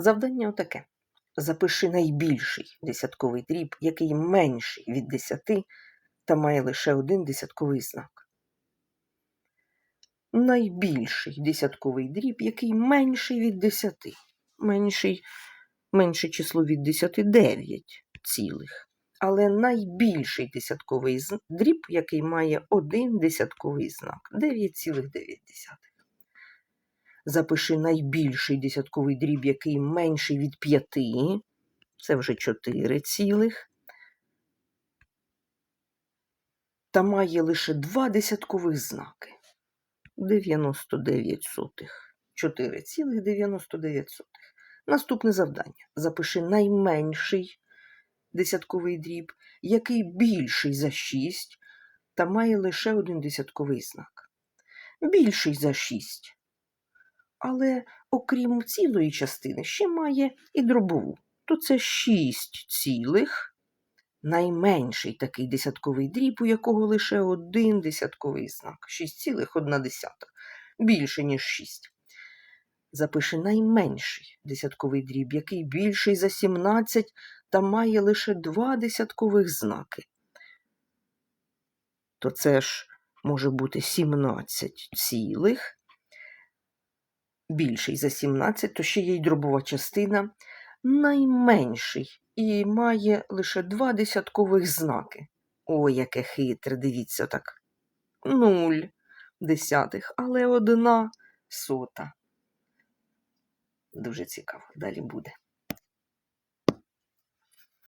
Завдання отаке. Запиши найбільший десятковий дріб, який менший від 10 та має лише один десятковий знак. Найбільший десятковий дріб, який менший від 10. Менший, менше число від 10 – 9 цілих. Але найбільший десятковий дріб, який має один десятковий знак 9,9. Запиши найбільший десятковий дріб, який менший від 5. Це вже 4 цілих. Та має лише два десяткових знаки. 99 сотих. 4,99. Наступне завдання. Запиши найменший десятковий дріб, який більший за 6 та має лише один десятковий знак. Більший за 6. Але окрім цілої частини, ще має і дробову. То це 6 цілих. Найменший такий десятковий дріб, у якого лише один десятковий знак 6,1. Більше, ніж 6. Запиши найменший десятковий дріб, який більший за 17 та має лише два десяткових знаки. То це ж може бути 17 цілих. Більший за 17, то ще є й дробова частина. Найменший і має лише два десяткових знаки. Ой, яке хитре, дивіться так. Нуль десятих, але одна сота. Дуже цікаво, далі буде.